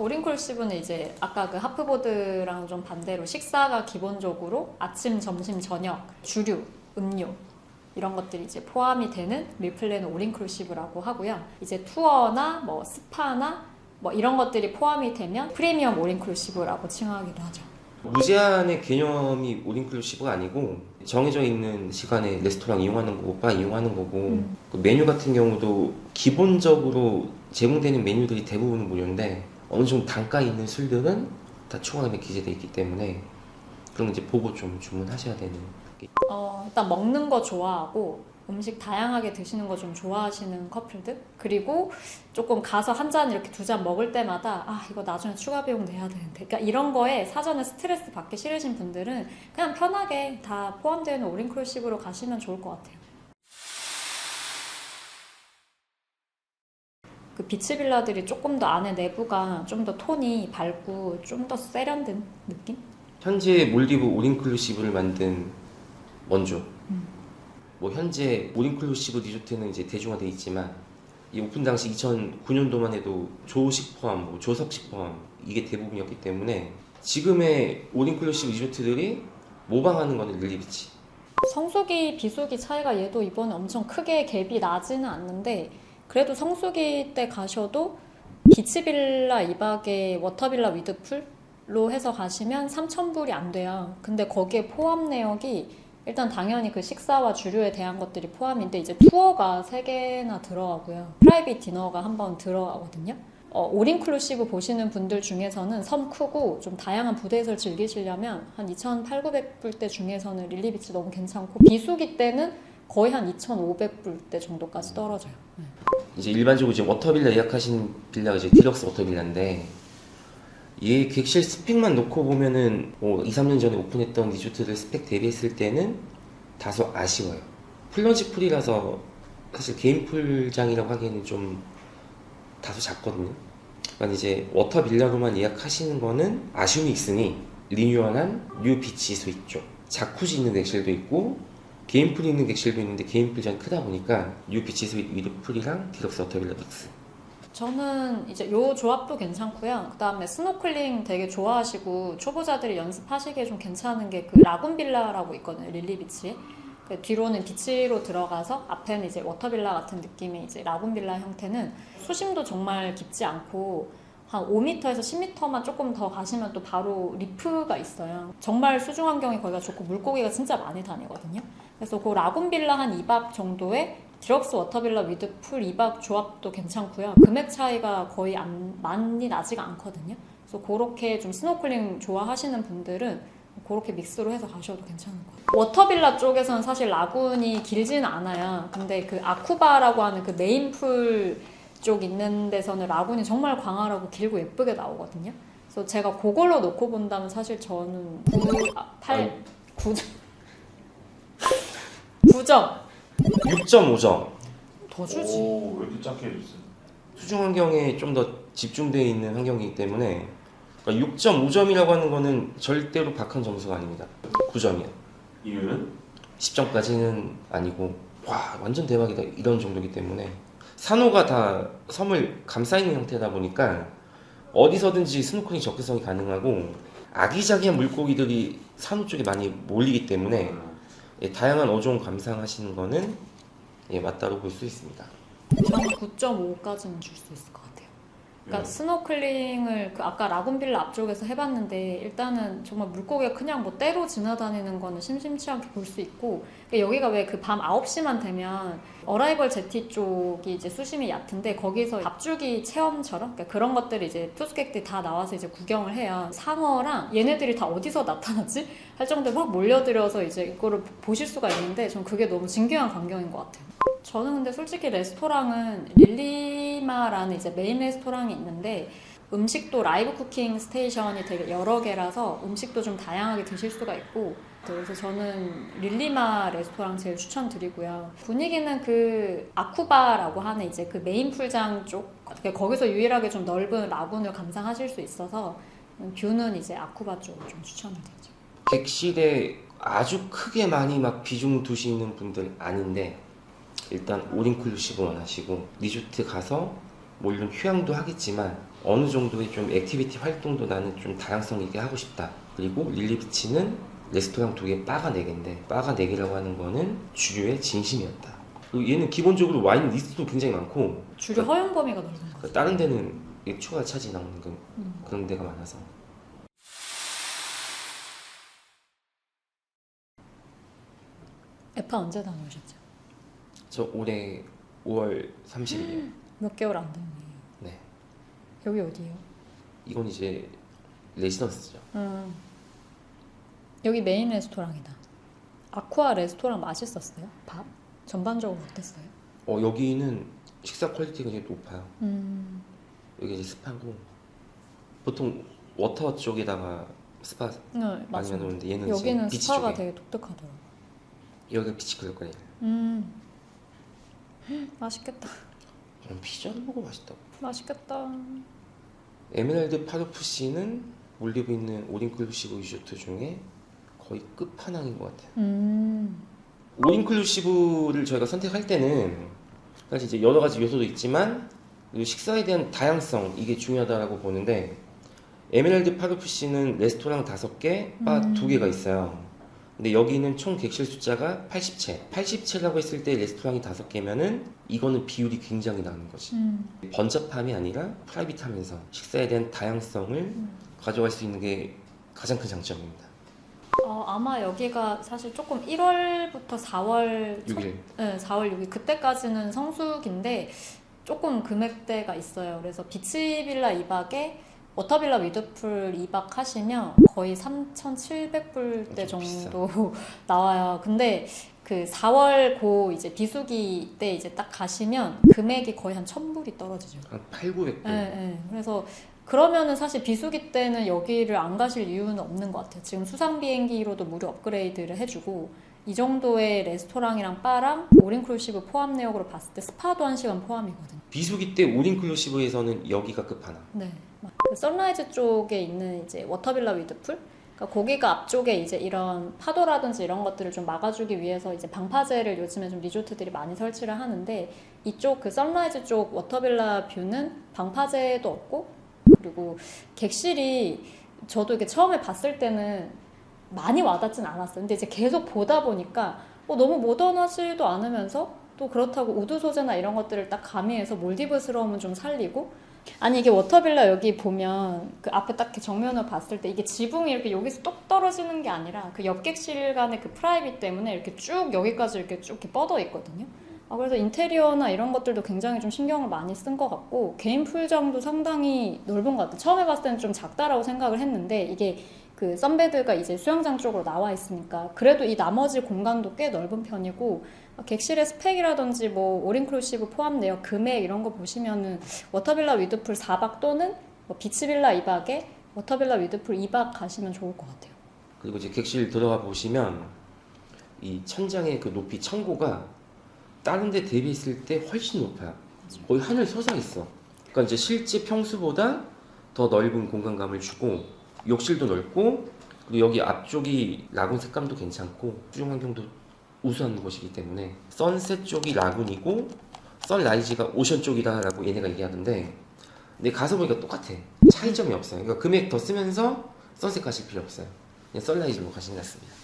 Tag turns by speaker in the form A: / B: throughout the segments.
A: 오린클루시브는 이제 아까 그 하프보드랑 좀 반대로 식사가 기본적으로 아침, 점심, 저녁, 주류, 음료 이런 것들이 이제 포함이 되는 밀플랜은 오린클루시브라고 하고요. 이제 투어나 뭐 스파나 뭐 이런 것들이 포함이 되면 프리미엄 오린클루시브라고 칭하기도 하죠.
B: 무제한의 개념이 올인클루시브가 아니고 정해져 있는 시간에 레스토랑 이용하는 거고 바 이용하는 거고
A: 음.
B: 그 메뉴 같은 경우도 기본적으로 제공되는 메뉴들이 대부분 무료인데 어느 정도 단가 있는 술들은 다 추가금이 기재돼 있기 때문에 그런 거 이제 보고 좀 주문하셔야 되는 게
A: 어, 일단 먹는 거 좋아하고 음식 다양하게 드시는 거 좀 좋아하시는 커플들? 그리고 조금 가서 한 잔 이렇게 두 잔 먹을 때마다 아 이거 나중에 추가 비용 내야 되는데. 그러니까 이런 거에 사전에 스트레스 받기 싫으신 분들은 그냥 편하게 다 포함되어 있는 오린클루시브로 가시면 좋을 것 같아요 그 비치 빌라들이 조금 더 안에 내부가 좀 더 톤이 밝고 좀 더 세련된 느낌?
B: 현재 몰디브 올인클루시브를 만든 원조
A: 음.
B: 뭐 현재 올인클루시브 리조트는 이제 대중화돼 있지만 이 오픈 당시 2009년도만 해도 조식 포함, 뭐 조석식 포함 이게 대부분이었기 때문에 지금의 올인클루시브 리조트들이 모방하는 거는 릴리비치
A: 성수기 비수기 차이가 얘도 이번에 엄청 크게 갭이 나지는 않는데 그래도 성수기 때 가셔도 비치빌라 2박에 워터빌라 위드풀로 해서 가시면 3,000불이 안 돼요. 근데 거기에 포함 내역이 일단 당연히 그 식사와 주류에 대한 것들이 포함인데 이제 투어가 3개나 들어가고요. 프라이빗 디너가 한 번 들어가거든요. 어, 올인클루시브 보시는 분들 중에서는 섬 크고 좀 다양한 부대에서 즐기시려면 한 2,800불대 중에서는 릴리비치 너무 괜찮고 비수기 때는 거의 한 2,500불대 정도까지 떨어져요.
B: 이제 일반적으로 이제 워터빌라 예약하신 빌라가 이제 디럭스 워터빌라인데 얘 객실 스펙만 놓고 보면은 뭐 2, 3년 전에 오픈했던 리조트들 스펙 대비했을 때는 다소 아쉬워요. 플런지 풀이라서 사실 개인 풀장이라고 하기에는 좀 다소 작거든요. 그러니까 이제 워터 빌라로만 예약하시는 거는 아쉬움이 있으니 리뉴얼한 뉴 비치 쪽 자쿠지 있는 객실도 있고 개인 풀이 있는 객실도 있는데 개인 풀장이 크다 보니까 뉴 비치 스윗 위드 풀이랑 디럭스 워터빌라 믹스
A: 저는 이제 요 조합도 괜찮고요. 그다음에 스노클링 되게 좋아하시고 초보자들이 연습하시기에 좀 괜찮은 게 그 라군 빌라라고 있거든요. 릴리 비치에. 그 뒤로는 비치로 들어가서 앞에는 이제 워터빌라 같은 느낌의 이제 라군 빌라 형태는 수심도 정말 깊지 않고 한 5m에서 10m만 조금 더 가시면 또 바로 리프가 있어요. 정말 수중 환경이 거기가 좋고 물고기가 진짜 많이 다니거든요. 그래서 그 라군 빌라 한 2박 정도에 디럭스 워터빌라 위드 풀 2박 조합도 괜찮고요. 금액 차이가 거의 안, 많이 나지가 않거든요. 그래서 그렇게 좀 스노클링 좋아하시는 분들은 그렇게 믹스로 해서 가셔도 괜찮은 것 같아요. 워터빌라 쪽에서는 사실 라군이 길지는 않아요. 근데 그 아쿠바라고 하는 그 메인 풀 쪽 있는 데서는 라군이 정말 광활하고 길고 예쁘게 나오거든요. 그래서 제가 그걸로 놓고 본다면 사실 저는 9, 아, 8, 9점. 9점.
B: 6.5점
A: 더 주지.
C: 오, 왜 이렇게 작게 해줬어요?
B: 수중 환경에 좀 더 집중되어 있는 환경이기 때문에 그러니까 6.5점이라고 하는 거는 절대로 박한 점수가 아닙니다 9점이요
C: 이유는?
B: 10점까지는 아니고 와 완전 대박이다 이런 정도이기 때문에 산호가 다 섬을 감싸 있는 형태다 보니까 어디서든지 스노클링 접근성이 가능하고 아기자기한 물고기들이 산호 쪽에 많이 몰리기 때문에 예, 다양한 어종 감상하시는 거는 예, 맞다고 볼 수 있습니다
A: 저는 9.5까지는 줄 수 있을 것 같아요. 그러니까 스노클링을 그 아까 라군빌라 앞쪽에서 해봤는데 일단은 정말 물고기가 그냥 뭐 때로 지나다니는 거는 심심치 않게 볼 수 있고 그러니까 여기가 왜 그 밤 9시만 되면 어라이벌 제티 쪽이 이제 수심이 얕은데 거기서 밥주기 체험처럼 그러니까 그런 것들이 이제 투숙객들이 다 나와서 이제 구경을 해요. 상어랑 얘네들이 다 어디서 나타났지? 할 정도로 막 몰려들어서 이제 이거를 보실 수가 있는데 전 그게 너무 진귀한 광경인 것 같아요. 저는 근데 솔직히 레스토랑은 릴리 마라는 이제 메인 레스토랑이 있는데 음식도 라이브 쿠킹 스테이션이 되게 여러 개라서 음식도 좀 다양하게 드실 수가 있고 그래서 저는 릴리마 레스토랑 제일 추천드리고요. 분위기는 그 아쿠바라고 하는 이제 그 메인 풀장 쪽 그러니까 거기서 유일하게 좀 넓은 라군을 감상하실 수 있어서 뷰는 이제 아쿠바 쪽을 좀 추천을 드리죠.
B: 객실에 아주 크게 많이 막 비중 두시는 분들 아닌데 일단 올인클루시브 원하시고 리조트 가서 물론 휴양도 하겠지만 어느 정도의 좀 액티비티 활동도 나는 좀 다양성 있게 하고 싶다. 그리고 릴리비치는 레스토랑 두 개, 바가 네 개인데 바가 네 개라고 하는 거는 주류의 진심이었다. 그리고 얘는 기본적으로 와인 리스트도 굉장히 많고
A: 주류 허용 범위가 넓은 거.
B: 그러니까 다른 데는 추가 차지 나오는 그,
A: 음.
B: 그런 데가 많아서
A: 에파 언제 다녀오셨죠?
B: 저 올해 5월 30일
A: 몇 개월 안 됐네요.
B: 네
A: 여기 어디예요?
B: 이건 이제 레지던스죠.
A: 음. 여기 메인 레스토랑이다. 아쿠아 레스토랑 맛있었어요? 밥? 전반적으로 어땠어요?
B: 어 여기는 식사 퀄리티가 굉장히 높아요.
A: 음.
B: 여기 이제 스파고 보통 워터 쪽에다가 스파
A: 네,
B: 많이. 해놓는데 얘는
A: 여기는
B: 이제 비치
A: 스파가
B: 쪽에
A: 되게 독특하더라고요.
B: 여기가 비치 클럽거든요.
A: 음. 맛있겠다.
B: 저는 피자를 먹어 맛있다고.
A: 맛있겠다.
B: 에메랄드 파도푸시는 올리브 있는 올인클루시브 리조트 중에 거의 끝판왕인 것 같아요.
A: 음.
B: 올인클루시브를 저희가 선택할 때는 사실 이제 여러 가지 요소도 있지만 이 식사에 대한 다양성 이게 중요하다라고 보는데 에메랄드 파도푸시는 레스토랑 다섯 개, 바
A: 음.
B: 두 개가 있어요. 근데 여기는 총 객실 숫자가 80채. 80채라고 했을 때 레스토랑이 다섯 개면은 이거는 비율이 굉장히 나는 거지.
A: 음.
B: 번잡함이 아니라 프라이빗하면서 식사에 대한 다양성을
A: 음.
B: 가져갈 수 있는 게 가장 큰 장점입니다.
A: 어, 아마 여기가 사실 조금 1월부터 4월
B: 6일.
A: 네, 4월 6일 그때까지는 성수기인데 조금 금액대가 있어요. 그래서 비치 빌라 2박에 워터빌라 위드풀 2박 하시면 거의 3,700불대
B: 좀
A: 정도 나와요. 근데 그 4월 고 이제 비수기 때 이제 딱 가시면 금액이 거의 한 1,000불이 떨어지죠.
B: 한 8, 900불.
A: 네, 네. 그래서 그러면은 사실 비수기 때는 여기를 안 가실 이유는 없는 것 같아요. 지금 수상 비행기로도 무료 업그레이드를 해주고 이 정도의 레스토랑이랑 바랑 오린클루시브 포함 내역으로 봤을 때 스파도 한 시간 포함이거든요.
B: 비수기 때 올인클루시브에서는 여기가 끝판왕.
A: 네. 막그 쪽에 있는 이제 워터빌라 위드풀. 그러니까 거기가 앞쪽에 이제 이런 파도라든지 이런 것들을 좀 막아주기 위해서 이제 방파제를 요즘에 좀 리조트들이 많이 설치를 하는데 이쪽 그 선라이즈 쪽 워터빌라 뷰는 방파제도 없고 그리고 객실이 저도 이게 처음에 봤을 때는 많이 와닿진 않았어요. 근데 이제 계속 보다 보니까 어, 너무 모던하지도 않으면서 또 그렇다고 우드 소재나 이런 것들을 딱 가미해서 몰디브스러움은 좀 살리고 아니 이게 워터빌라 여기 보면 그 앞에 딱 정면으로 봤을 때 이게 지붕이 이렇게 여기서 똑 떨어지는 게 아니라 그 옆객실 간의 그 프라이빗 때문에 이렇게 쭉 여기까지 이렇게 쭉 이렇게 뻗어 있거든요. 아, 그래서 인테리어나 이런 것들도 굉장히 좀 신경을 많이 쓴 것 같고 개인 풀장도 상당히 넓은 것 같아요. 처음에 봤을 때는 좀 작다라고 생각을 했는데 이게 그 썬베드가 이제 수영장 쪽으로 나와 있으니까 그래도 이 나머지 공간도 꽤 넓은 편이고 객실의 스펙이라든지 뭐 올인클루시브 포함 내역 금액 이런 거 보시면은 워터빌라 위드풀 4박 또는 뭐 비치빌라 2박에 워터빌라 위드풀 2박 가시면 좋을 것 같아요.
B: 그리고 이제 객실 들어가 보시면 이 천장의 그 높이 천고가 다른 데 대비했을 때 훨씬 높아요. 거의 하늘 서사 있어. 그러니까 이제 실제 평수보다 더 넓은 공간감을 주고 욕실도 넓고 그리고 여기 앞쪽이 라군 색감도 괜찮고 수중 환경도 우수한 곳이기 때문에 선셋 쪽이 라군이고 선라이즈가 오션 쪽이다라고 얘네가 얘기하는데 근데 가서 보니까 똑같아. 차이점이 없어요. 그러니까 금액 더 쓰면서 선셋 가실 필요 없어요. 그냥 선라이즈로 가시는 것 같습니다.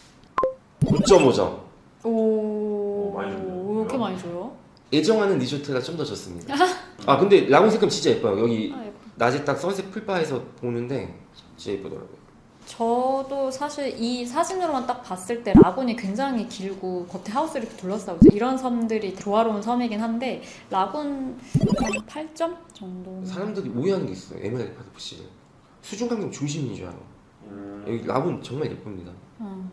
B: 9.5점
A: 오,
C: 오, 많이 줬네요.
A: 왜 이렇게 많이 줘요?
B: 애정하는 리조트가 좀 더 좋습니다. 아 근데 라군 색감 진짜 예뻐요. 여기
A: 아, 예뻐.
B: 낮에 딱 선셋 풀바에서 보는데 진짜 예쁘더라고요
A: 저도 사실 이 사진으로만 딱 봤을 때 라군이 굉장히 길고 겉에 하우스 이렇게 둘러싸고. 이런 섬들이 조화로운 섬이긴 한데 라군 한 8점 정도.
B: 사람들이 오해하는 게 있어요 에메랄드 파도푸시를 수중 환경 중심인 줄 알아
C: 음,
B: 여기 라군 정말 예쁩니다
A: 어.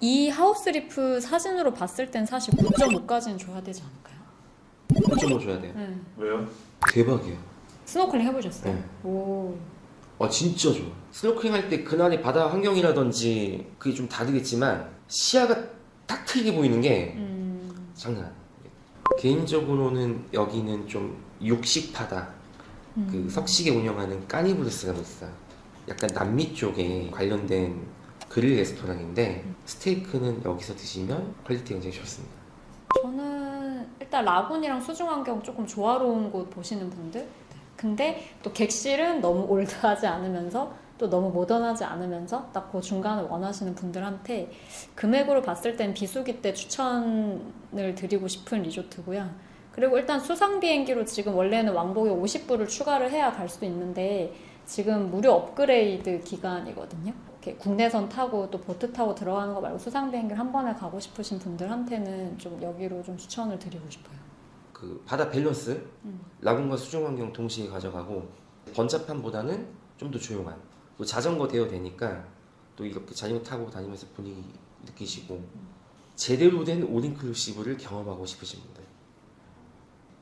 A: 이 하우스 리프 사진으로 봤을 땐 사실 9.5까지는 줘야 되지 않을까요?
B: 9.5 줘야 돼요
A: 네.
C: 왜요?
B: 대박이야
A: 스노클링 해보셨어요?
B: 네.
A: 오.
B: 아 진짜 좋아 스노클링 할때 그날의 바다 환경이라든지 그게 좀 다르겠지만 시야가 딱 트이게 보이는 게
A: 음.
B: 장난 아니에요 개인적으로는 여기는 좀 육식파다
A: 음.
B: 그 석식에 운영하는 까니브루스라고 있어요 약간 남미 쪽에 관련된 그릴 레스토랑인데 스테이크는 여기서 드시면 퀄리티 굉장히 좋습니다
A: 저는 일단 일단 라군이랑 수중환경 조금 조화로운 곳 보시는 분들. 근데 또 객실은 너무 올드하지 않으면서 또 너무 모던하지 않으면서 딱 그 중간을 원하시는 분들한테 금액으로 봤을 땐 비수기 때 추천을 드리고 싶은 리조트고요. 그리고 일단 수상 비행기로 지금 원래는 왕복에 50불을 추가를 해야 갈 수 있는데 지금 무료 업그레이드 기간이거든요. 이렇게 국내선 타고 또 보트 타고 들어가는 거 말고 수상 비행기를 한 번에 가고 싶으신 분들한테는 좀 여기로 좀 추천을 드리고 싶어요.
B: 그 바다 밸런스
A: 음.
B: 라군과 수중 환경 동시에 가져가고 번잡함보다는 좀 더 조용한 또 자전거 대여 되니까 또 이렇게 자전거 타고 다니면서 분위기 느끼시고 제대로 된 올인클루시브를 경험하고 싶으신 분들.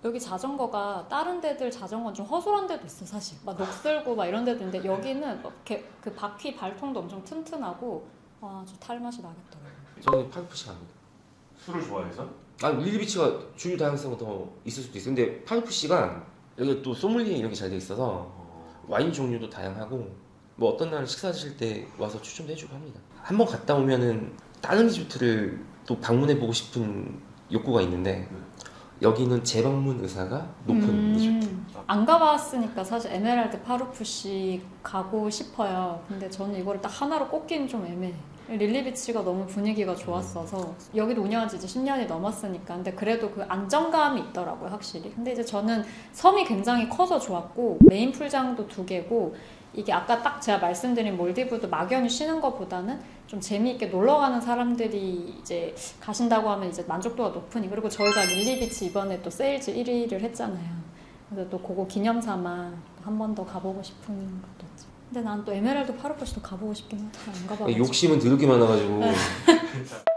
A: 여기 자전거가 다른 데들 자전거는 좀 허술한 데도 있어 사실. 막 녹슬고 막 이런 데도 있는데 여기는 막 이렇게 그 바퀴 발통도 엄청 튼튼하고 아주 탈맛이 나겠더라고요.
B: 저는 파르푸시 갑니다
C: 술을 좋아해서?
B: 아 릴리비치가 주류 다양성은 더 있을 수도 있어요 근데 파르푸시가 여기 또 소믈리에 이런 게 잘 돼 있어서
C: 어,
B: 와인 종류도 다양하고 뭐 어떤 날 식사 드실 때 와서 추천도 해주고 합니다. 한번 갔다 오면은 다른 리조트를 또 방문해 보고 싶은 욕구가 있는데 여기는 재방문 의사가 높은
A: 음.
B: 리조트.
A: 안 가봤으니까 사실 에메랄드 파루푸시 가고 싶어요. 근데 저는 이거를 딱 하나로 꼽기는 좀 애매해. 릴리비치가 너무 분위기가 좋았어서 여기도 운영한 지 이제 10년이 넘었으니까 근데 그래도 그 안정감이 있더라고요 확실히 근데 이제 저는 섬이 굉장히 커서 좋았고 메인 풀장도 두 개고 이게 아까 딱 제가 말씀드린 몰디브도 막연히 쉬는 것보다는 좀 재미있게 놀러 가는 사람들이 이제 가신다고 하면 이제 만족도가 높으니 그리고 저희가 릴리비치 이번에 또 세일즈 1위를 했잖아요. 그래서 또 그거 기념 삼아 한 번 더 가보고 싶은 것도 있지. 근데 난 또 에메랄드 파르코시도 가보고 싶긴 하다. 안 가봐가지고.
B: 욕심은 드럽게 많아가지고
A: 네.